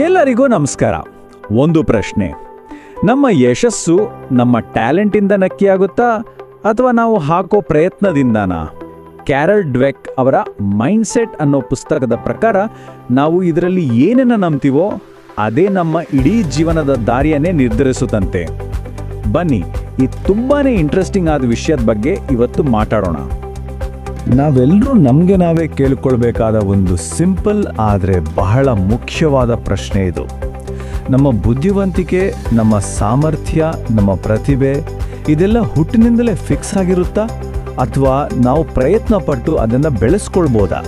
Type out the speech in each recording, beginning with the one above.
ಎಲ್ಲರಿಗೂ ನಮಸ್ಕಾರ. ಒಂದು ಪ್ರಶ್ನೆ. ನಮ್ಮ ಯಶಸ್ಸು ನಮ್ಮ ಟ್ಯಾಲೆಂಟಿಂದ ನಕ್ಕಿಯಾಗುತ್ತಾ ಅಥವಾ ನಾವು ಹಾಕೋ ಪ್ರಯತ್ನದಿಂದನಾ? ಕ್ಯಾರಲ್ ಡ್ವೆಕ್ ಅವರ ಮೈಂಡ್ಸೆಟ್ ಅನ್ನೋ ಪುಸ್ತಕದ ಪ್ರಕಾರ ನಾವು ಇದರಲ್ಲಿ ಏನನ್ನ ನಂಬ್ತೀವೋ ಅದೇ ನಮ್ಮ ಇಡೀ ಜೀವನದ ದಾರಿಯನ್ನೇ ನಿರ್ಧರಿಸುತ್ತಂತೆ. ಬನ್ನಿ, ಈ ತುಂಬಾ ಇಂಟ್ರೆಸ್ಟಿಂಗ್ ಆದ ವಿಷಯದ ಬಗ್ಗೆ ಇವತ್ತು ಮಾತಾಡೋಣ. ನಾವೆಲ್ಲರೂ ನಮಗೆ ನಾವೇ ಕೇಳಿಕೊಳ್ಬೇಕಾದ ಒಂದು ಸಿಂಪಲ್ ಆದರೆ ಬಹಳ ಮುಖ್ಯವಾದ ಪ್ರಶ್ನೆ ಇದು. ನಮ್ಮ ಬುದ್ಧಿವಂತಿಕೆ, ನಮ್ಮ ಸಾಮರ್ಥ್ಯ, ನಮ್ಮ ಪ್ರತಿಭೆ, ಇದೆಲ್ಲ ಹುಟ್ಟಿನಿಂದಲೇ ಫಿಕ್ಸ್ ಆಗಿರುತ್ತಾ? ಅಥವಾ ನಾವು ಪ್ರಯತ್ನ ಪಟ್ಟು ಅದನ್ನು ಬೆಳೆಸ್ಕೊಳ್ಬೋದಾ?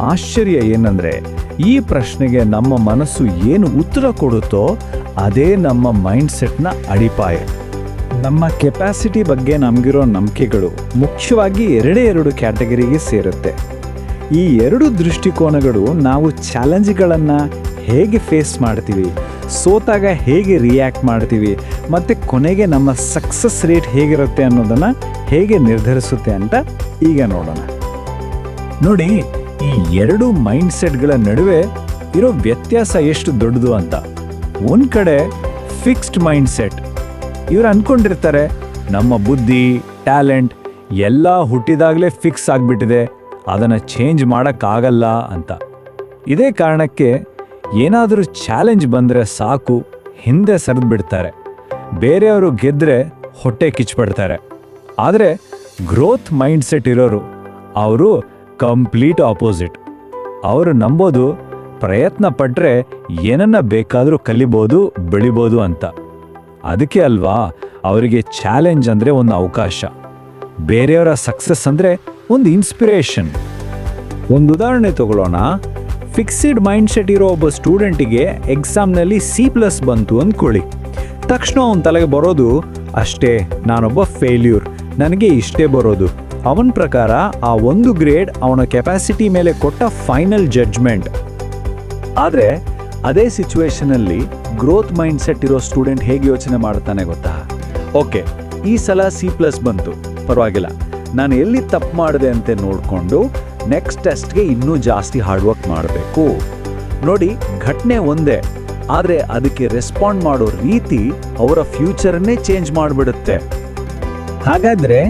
ಆಶ್ಚರ್ಯ ಏನಂದರೆ, ಈ ಪ್ರಶ್ನೆಗೆ ನಮ್ಮ ಮನಸ್ಸು ಏನು ಉತ್ತರ ಕೊಡುತ್ತೋ, ಅದೇ ನಮ್ಮ ಮೈಂಡ್ಸೆಟ್ನ ಅಡಿಪಾಯ. ನಮ್ಮ ಕೆಪಾಸಿಟಿ ಬಗ್ಗೆ ನಮಗಿರೋ ನಂಬಿಕೆಗಳು ಮುಖ್ಯವಾಗಿ ಎರಡೇ ಎರಡು ಕ್ಯಾಟಗರಿಗೆ ಸೇರುತ್ತೆ. ಈ ಎರಡು ದೃಷ್ಟಿಕೋನಗಳು ನಾವು ಚಾಲೆಂಜ್ಗಳನ್ನು ಹೇಗೆ ಫೇಸ್ ಮಾಡ್ತೀವಿ, ಸೋತಾಗ ಹೇಗೆ ರಿಯಾಕ್ಟ್ ಮಾಡ್ತೀವಿ, ಮತ್ತು ಕೊನೆಗೆ ನಮ್ಮ ಸಕ್ಸಸ್ ರೇಟ್ ಹೇಗಿರುತ್ತೆ ಅನ್ನೋದನ್ನು ಹೇಗೆ ನಿರ್ಧರಿಸುತ್ತೆ ಅಂತ ಈಗ ನೋಡೋಣ. ನೋಡಿ, ಈ ಎರಡು ಮೈಂಡ್ ಸೆಟ್ಗಳ ನಡುವೆ ಇರೋ ವ್ಯತ್ಯಾಸ ಎಷ್ಟು ದೊಡ್ಡದು ಅಂತ. ಒಂದು ಕಡೆ ಫಿಕ್ಸ್ಡ್ ಮೈಂಡ್ ಸೆಟ್ ಇವ್ರು ಅನ್ಕೊಂಡಿರ್ತಾರೆ, ನಮ್ಮ ಬುದ್ಧಿ, ಟ್ಯಾಲೆಂಟ್ ಎಲ್ಲ ಹುಟ್ಟಿದಾಗಲೇ ಫಿಕ್ಸ್ ಆಗಿಬಿಟ್ಟಿದೆ, ಅದನ್ನು ಚೇಂಜ್ ಮಾಡೋಕ್ಕಾಗಲ್ಲ ಅಂತ. ಇದೇ ಕಾರಣಕ್ಕೆ ಏನಾದರೂ ಚಾಲೆಂಜ್ ಬಂದರೆ ಸಾಕು, ಹಿಂದೆ ಸರಿದು ಬಿಡ್ತಾರೆ ಬೇರೆಯವರು ಗೆದ್ರೆ ಹೊಟ್ಟೆ ಕಿಚ್ಬಿಡ್ತಾರೆ ಆದರೆ ಗ್ರೋತ್ ಮೈಂಡ್ಸೆಟ್ ಇರೋರು, ಅವರು ಕಂಪ್ಲೀಟ್ ಆಪೋಸಿಟ್ ಅವರು ನಂಬೋದು ಪ್ರಯತ್ನ ಪಟ್ಟರೆ ಏನನ್ನ ಬೇಕಾದರೂ ಕಲಿಬೋದು, ಬೆಳಿಬೋದು ಅಂತ. ಅದಕ್ಕೆ ಅಲ್ವಾ? ಅವರಿಗೆ ಚಾಲೆಂಜ್ ಅಂದರೆ ಒಂದು ಅವಕಾಶ. ಬೇರೆಯವರ ಸಕ್ಸಸ್ ಅಂದರೆ ಒಂದು ಇನ್ಸ್ಪಿರೇಷನ್ ಒಂದು ಉದಾಹರಣೆ ತಗೊಳ್ಳೋಣ. ಫಿಕ್ಸಿಡ್ ಮೈಂಡ್ಸೆಟ್ ಇರೋ ಒಬ್ಬ ಸ್ಟೂಡೆಂಟಿಗೆ ಎಕ್ಸಾಮ್ನಲ್ಲಿ ಸಿ ಪ್ಲಸ್ ಬಂತು ಅಂದ್ಕೊಳ್ಳಿ. ತಕ್ಷಣ ಅವನ ತಲೆಗೆ ಬರೋದು, ಅಷ್ಟೇ, ನಾನೊಬ್ಬ ಫೇಲ್ಯೂರ್ ನನಗೆ ಇಷ್ಟೇ ಬರೋದು. ಅವನ ಪ್ರಕಾರ ಆ ಒಂದು ಗ್ರೇಡ್ ಅವನ ಕೆಪಾಸಿಟಿ ಮೇಲೆ ಕೊಟ್ಟ ಫೈನಲ್ ಜಡ್ಜ್ಮೆಂಟ್ ಆದರೆ ಅದೇ ಸಿಚುವೇಶನಲ್ಲಿ ಗ್ರೋತ್ ಮೈಂಡ್ ಸೆಟ್ ಇರೋ ಸ್ಟೂಡೆಂಟ್ ಹೇಗೆ ಯೋಚನೆ ಮಾಡ್ತಾನೆ ಗೊತ್ತಾ? ಓಕೆ ಈ ಸಲ ಸಿ ಪ್ಲಸ್ ಬಂತು. ಪರವಾಗಿಲ್ಲ. ನಾನು ಎಲ್ಲಿ ತಪ್ಪು ಮಾಡಿದೆ ಅಂತ ನೋಡಿಕೊಂಡು ನೆಕ್ಸ್ಟ್ ಟೆಸ್ಟ್ಗೆ ಇನ್ನೂ ಜಾಸ್ತಿ ಹಾರ್ಡ್ ವರ್ಕ್ ಮಾಡಬೇಕು. ನೋಡಿ, ಘಟನೆ ಒಂದೇ. ಆದರೆ ಅದಕ್ಕೆ ರೆಸ್ಪಾಂಡ್ ಮಾಡೋ ರೀತಿ ಅವರ ಫ್ಯೂಚರನ್ನೇ ಚೇಂಜ್ ಮಾಡಿಬಿಡುತ್ತೆ. ಹಾಗಾದ್ರೆ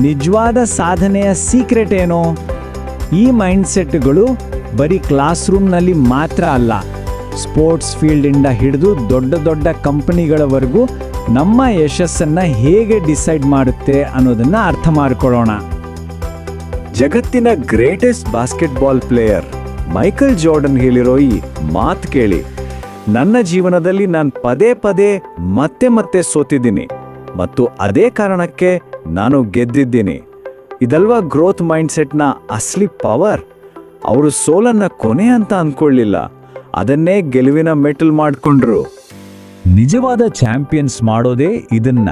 ನಿಜವಾದ ಸಾಧನೆಯ ಸೀಕ್ರೆಟ್ ಏನು? ಈ ಮೈಂಡ್ಸೆಟ್ಗಳು ಬರೀ ಕ್ಲಾಸ್ ರೂಮ್ನಲ್ಲಿ ಮಾತ್ರ ಅಲ್ಲ. ಸ್ಪೋರ್ಟ್ಸ್ ಫೀಲ್ಡಿಂದ ಹಿಡಿದು ದೊಡ್ಡ ದೊಡ್ಡ ಕಂಪನಿಗಳವರೆಗೂ ನಮ್ಮ ಯಶಸ್ಸನ್ನು ಹೇಗೆ ಡಿಸೈಡ್ ಮಾಡುತ್ತೆ ಅನ್ನೋದನ್ನು ಅರ್ಥ ಮಾಡಿಕೊಳ್ಳೋಣ. ಜಗತ್ತಿನ greatest basketball player Michael Jordan ಹೇಳಿರೋ ಈ ಮಾತು ಕೇಳಿ. ನನ್ನ ಜೀವನದಲ್ಲಿ ನಾನು ಪದೇ ಪದೇ ಮತ್ತೆ ಮತ್ತೆ ಸೋತಿದ್ದೀನಿ ಮತ್ತು ಅದೇ ಕಾರಣಕ್ಕೆ ನಾನು ಗೆದ್ದಿದ್ದೀನಿ. ಇದಲ್ವಾ ಗ್ರೋತ್ ಮೈಂಡ್ಸೆಟ್ನ ಅಸ್ಲಿ ಪವರ್? ಅವರು ಸೋಲನ್ನು ಕೊನೆ ಅಂತ ಅಂದ್ಕೊಳ್ಳಿಲ್ಲ ಅದನ್ನೇ ಗೆಲುವಿನ ಮೆಟಲ್ ಮಾಡಿಕೊಂಡ್ರು. ನಿಜವಾದ ಚಾಂಪಿಯನ್ಸ್ ಮಾಡೋದೇ ಇದನ್ನ.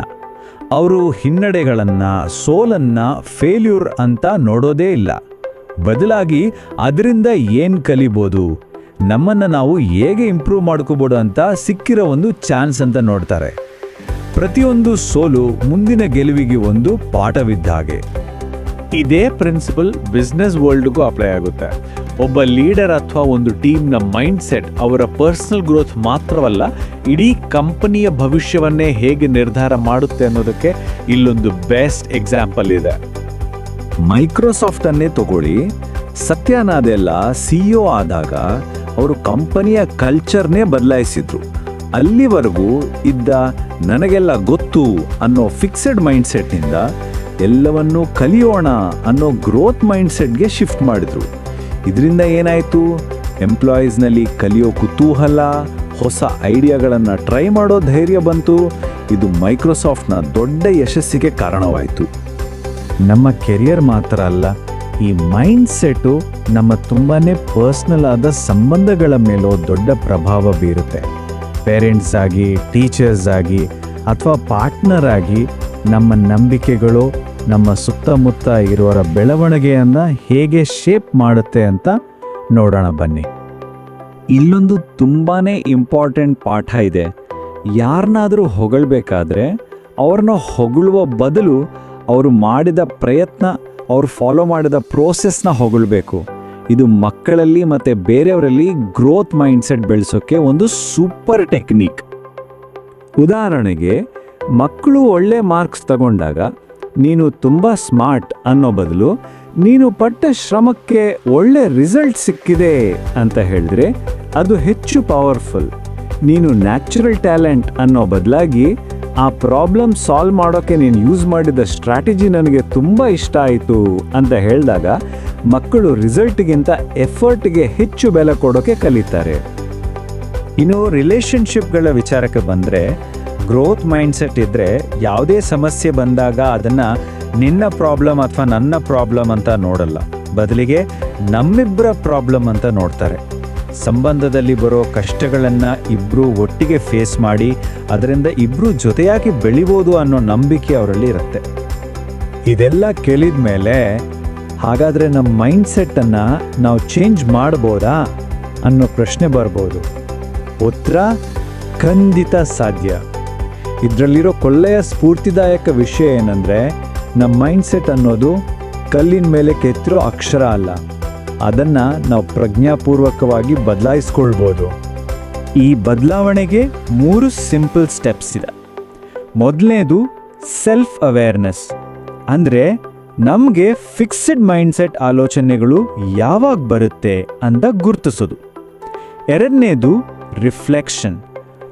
ಅವರು ಹಿನ್ನಡೆಗಳನ್ನ, ಸೋಲನ್ನ ಫೇಲ್ಯೂರ್ ಅಂತ ನೋಡೋದೇ ಇಲ್ಲ. ಬದಲಾಗಿ ಅದರಿಂದ ಏನ್ ಕಲಿಬೋದು? ನಮ್ಮನ್ನ ನಾವು ಹೇಗೆ ಇಂಪ್ರೂವ್ ಮಾಡ್ಕೋಬೋದು ಅಂತ ಸಿಕ್ಕಿರೋ ಒಂದು ಚಾನ್ಸ್ ಅಂತ ನೋಡ್ತಾರೆ. ಪ್ರತಿಯೊಂದು ಸೋಲು ಮುಂದಿನ ಗೆಲುವಿಗೆ ಒಂದು ಪಾಠವಿದ್ದ ಹಾಗೆ. ಇದೇ ಪ್ರಿನ್ಸಿಪಲ್ ಬಿಸ್ನೆಸ್ ವರ್ಲ್ಡ್ಗೂ ಅಪ್ಲೈ ಆಗುತ್ತೆ. ಒಬ್ಬ ಲೀಡರ್ ಅಥವಾ ಒಂದು ಟೀಮ್ನ ಮೈಂಡ್ ಸೆಟ್ ಅವರ ಪರ್ಸನಲ್ ಗ್ರೋತ್ ಮಾತ್ರವಲ್ಲ, ಇಡೀ ಕಂಪನಿಯ ಭವಿಷ್ಯವನ್ನೇ ಹೇಗೆ ನಿರ್ಧಾರ ಮಾಡುತ್ತೆ ಅನ್ನೋದಕ್ಕೆ ಇಲ್ಲೊಂದು ಬೆಸ್ಟ್ ಎಕ್ಸಾಂಪಲ್ ಇದೆ. ಮೈಕ್ರೋಸಾಫ್ಟ್ ಅನ್ನೇ ತಗೊಳ್ಳಿ ಸತ್ಯನಾದೆಲ್ಲ ಸಿಇಒ ಆದಾಗ ಅವರು ಕಂಪನಿಯ ಕಲ್ಚರ್ನೇ ಬದಲಾಯಿಸಿದ್ರು. ಅಲ್ಲಿವರೆಗೂ ಇದ್ದ ನನಗೆಲ್ಲ ಗೊತ್ತು ಅನ್ನೋ ಫಿಕ್ಸೆಡ್ ಮೈಂಡ್ ಸೆಟ್ನಿಂದ ಎಲ್ಲವನ್ನೂ ಕಲಿಯೋಣ ಅನ್ನೋ ಗ್ರೋತ್ ಮೈಂಡ್ ಸೆಟ್ಗೆ ಶಿಫ್ಟ್ ಮಾಡಿದ್ರು. ಇದರಿಂದ ಏನಾಯಿತು? ಎಂಪ್ಲಾಯೀಸ್ನಲ್ಲಿ ಕಲಿಯೋ ಕುತೂಹಲ, ಹೊಸ ಐಡಿಯಾಗಳನ್ನು ಟ್ರೈ ಮಾಡೋ ಧೈರ್ಯ ಬಂತು. ಇದು ಮೈಕ್ರೋಸಾಫ್ಟ್ನ ದೊಡ್ಡ ಯಶಸ್ಸಿಗೆ ಕಾರಣವಾಯಿತು. ನಮ್ಮ ಕೆರಿಯರ್ ಮಾತ್ರ ಅಲ್ಲ, ಈ ಮೈಂಡ್ ಸೆಟ್ಟು ನಮ್ಮ ತುಂಬಾ ಪರ್ಸ್ನಲ್ ಆದ ಸಂಬಂಧಗಳ ಮೇಲೂ ದೊಡ್ಡ ಪ್ರಭಾವ ಬೀರುತ್ತೆ. ಪೇರೆಂಟ್ಸ್ ಆಗಿ ಟೀಚರ್ಸ್ ಆಗಿ, ಅಥವಾ ಪಾರ್ಟ್ನರ್ ಆಗಿ ನಮ್ಮ ನಂಬಿಕೆಗಳು ನಮ್ಮ ಸುತ್ತಮುತ್ತ ಇರುವರ ಬೆಳವಣಿಗೆಯನ್ನು ಹೇಗೆ ಶೇಪ್ ಮಾಡುತ್ತೆ ಅಂತ ನೋಡೋಣ ಬನ್ನಿ. ಇಲ್ಲೊಂದು ತುಂಬಾ ಇಂಪಾರ್ಟೆಂಟ್ ಪಾಠ ಇದೆ. ಯಾರನ್ನಾದರೂ ಹೊಗಳ್ಬೇಕಾದ್ರೆ ಅವ್ರನ್ನ ಹೊಗಳುವ ಬದಲು ಅವರು ಮಾಡಿದ ಪ್ರಯತ್ನ, ಅವರು ಫಾಲೋ ಮಾಡಿದ ಪ್ರೋಸೆಸ್ನ ಹೊಗಳಬೇಕು. ಇದು ಮಕ್ಕಳಲ್ಲಿ ಮತ್ತು ಬೇರೆಯವರಲ್ಲಿ ಗ್ರೋತ್ ಮೈಂಡ್ಸೆಟ್ ಬೆಳೆಸೋಕ್ಕೆ ಒಂದು ಸೂಪರ್ ಟೆಕ್ನಿಕ್ ಉದಾಹರಣೆಗೆ ಮಕ್ಕಳು ಒಳ್ಳೆ ಮಾರ್ಕ್ಸ್ ತಗೊಂಡಾಗ ನೀನು ತುಂಬ ಸ್ಮಾರ್ಟ್ ಅನ್ನೋ ಬದಲು ನೀನು ಪಟ್ಟ ಶ್ರಮಕ್ಕೆ ಒಳ್ಳೆ ರಿಸಲ್ಟ್ ಸಿಕ್ಕಿದೆ ಅಂತ ಹೇಳಿದ್ರೆ ಅದು ಹೆಚ್ಚು ಪವರ್ಫುಲ್. ನೀನು ನ್ಯಾಚುರಲ್ ಟ್ಯಾಲೆಂಟ್ ಅನ್ನೋ ಬದಲಾಗಿ ಆ ಪ್ರಾಬ್ಲಮ್ ಸಾಲ್ವ್ ಮಾಡೋಕ್ಕೆ ನೀನು ಯೂಸ್ ಮಾಡಿದ ಸ್ಟ್ರಾಟಜಿ ನನಗೆ ತುಂಬ ಇಷ್ಟ ಆಯಿತು ಅಂತ ಹೇಳಿದಾಗ ಮಕ್ಕಳು ರಿಸಲ್ಟ್ಗಿಂತ ಎಫರ್ಟ್ಗೆ ಹೆಚ್ಚು ಬೆಲೆ ಕೊಡೋಕೆ ಕಲಿತಾರೆ. ಇನ್ನು ರಿಲೇಷನ್ಶಿಪ್ಗಳ ವಿಚಾರಕ್ಕೆ ಬಂದರೆ ಗ್ರೋತ್ ಮೈಂಡ್ಸೆಟ್ ಇದ್ದರೆ ಯಾವುದೇ ಸಮಸ್ಯೆ ಬಂದಾಗ ಅದನ್ನು ನಿನ್ನ ಪ್ರಾಬ್ಲಮ್ ಅಥವಾ ನನ್ನ ಪ್ರಾಬ್ಲಮ್ ಅಂತ ನೋಡಲ್ಲ. ಬದಲಿಗೆ ನಮ್ಮಿಬ್ಬರ ಪ್ರಾಬ್ಲಮ್ ಅಂತ ನೋಡ್ತಾರೆ. ಸಂಬಂಧದಲ್ಲಿ ಬರೋ ಕಷ್ಟಗಳನ್ನು ಇಬ್ಬರು ಒಟ್ಟಿಗೆ ಫೇಸ್ ಮಾಡಿ, ಅದರಿಂದ ಇಬ್ಬರು ಜೊತೆಯಾಗಿ ಬೆಳಿಬೋದು ಅನ್ನೋ ನಂಬಿಕೆ ಅವರಲ್ಲಿ ಇರುತ್ತೆ. ಇದೆಲ್ಲ ಕೇಳಿದ ಮೇಲೆ ಹಾಗಾದರೆ ನಮ್ಮ ಮೈಂಡ್ಸೆಟ್ಟನ್ನು ನಾವು ಚೇಂಜ್ ಮಾಡ್ಬೋದಾ ಅನ್ನೋ ಪ್ರಶ್ನೆ ಬರ್ಬೋದು. ಉತ್ತರ, ಖಂಡಿತ ಸಾಧ್ಯ. ಇದರಲ್ಲಿರೋ ಕೊಳ್ಳೆಯ ಸ್ಫೂರ್ತಿದಾಯಕ ವಿಷಯ ಏನಂದರೆ, ನಮ್ಮ ಮೈಂಡ್ಸೆಟ್ ಅನ್ನೋದು ಕಲ್ಲಿನ ಮೇಲೆ ಕೆತ್ತಿರೋ ಅಕ್ಷರ ಅಲ್ಲ. ಅದನ್ನು ನಾವು ಪ್ರಜ್ಞಾಪೂರ್ವಕವಾಗಿ ಬದಲಾಯಿಸ್ಕೊಳ್ಬೋದು. ಈ ಬದಲಾವಣೆಗೆ ಮೂರು ಸಿಂಪಲ್ ಸ್ಟೆಪ್ಸ್ ಇದೆ. ಮೊದಲನೇದು ಸೆಲ್ಫ್ ಅವೇರ್ನೆಸ್ ಅಂದರೆ ನಮಗೆ ಫಿಕ್ಸ್ಡ್ ಮೈಂಡ್ಸೆಟ್ ಆಲೋಚನೆಗಳು ಯಾವಾಗ ಬರುತ್ತೆ ಅಂತ ಗುರುತಿಸೋದು. ಎರಡನೇದು ರಿಫ್ಲೆಕ್ಷನ್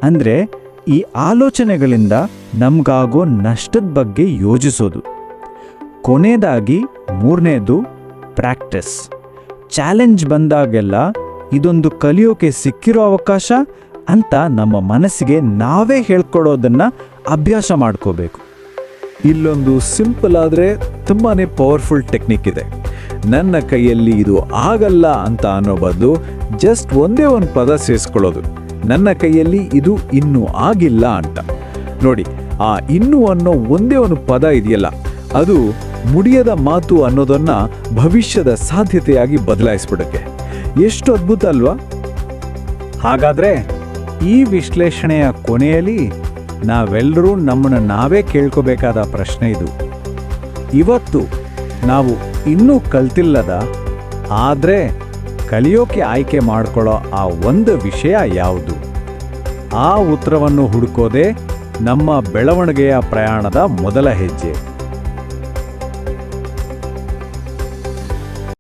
ಅಂದರೆ ಈ ಆಲೋಚನೆಗಳಿಂದ ನಮಗಾಗೋ ನಷ್ಟದ ಬಗ್ಗೆ ಯೋಚಿಸೋದು. ಕೊನೆಯದಾಗಿ ಮೂರನೇದು ಪ್ರಾಕ್ಟಿಸ್. ಚಾಲೆಂಜ್ ಬಂದಾಗೆಲ್ಲ ಇದೊಂದು ಕಲಿಯೋಕೆ ಸಿಕ್ಕಿರೋ ಅವಕಾಶ ಅಂತ ನಮ್ಮ ಮನಸ್ಸಿಗೆ ನಾವೇ ಹೇಳ್ಕೊಡೋದನ್ನು ಅಭ್ಯಾಸ ಮಾಡ್ಕೋಬೇಕು. ಇಲ್ಲೊಂದು ಸಿಂಪಲ್ ಆದರೆ ತುಂಬಾ ಪವರ್ಫುಲ್ ಟೆಕ್ನಿಕ್ ಇದೆ. ನನ್ನ ಕೈಯಲ್ಲಿ ಇದು ಆಗಲ್ಲ ಅಂತ ಅನ್ನೋ ಬದಲು ಜಸ್ಟ್ ಒಂದೇ ಒಂದು ಪದ ಸೇರಿಸ್ಕೊಳ್ಳೋದು. ನನ್ನ ಕೈಯಲ್ಲಿ ಇದು ಇನ್ನೂ ಆಗಿಲ್ಲ ಅಂತ. ನೋಡಿ, ಆ ಇನ್ನು ಅನ್ನೋ ಒಂದೇ ಒಂದು ಪದ ಇದೆಯಲ್ಲ, ಅದು ಮುಡಿಯದ ಮಾತು ಅನ್ನೋದನ್ನ ಭವಿಷ್ಯದ ಸಾಧ್ಯತೆಯಾಗಿ ಬದಲಾಯಿಸ್ಬಿಡಕ್ಕೆ ಎಷ್ಟು ಅದ್ಭುತ ಅಲ್ವಾ? ಹಾಗಾದ್ರೆ ಈ ವಿಶ್ಲೇಷಣೆಯ ಕೊನೆಯಲ್ಲಿ ನಾವೆಲ್ಲರೂ ನಮ್ಮನ್ನು ನಾವೇ ಕೇಳ್ಕೋಬೇಕಾದ ಪ್ರಶ್ನೆ ಇದು. ಇವತ್ತು ನಾವು ಇನ್ನೂ ಕಲ್ತಿಲ್ಲದ, ಆದರೆ ಕಲಿಯೋಕೆ ಆಯ್ಕೆ ಮಾಡ್ಕೊಳ್ಳೋ ಆ ಒಂದು ವಿಷಯ ಯಾವುದು? ಆ ಉತ್ತರವನ್ನು ಹುಡುಕೋದೇ ನಮ್ಮ ಬೆಳವಣಿಗೆಯ ಪ್ರಯಾಣದ ಮೊದಲ ಹೆಜ್ಜೆ.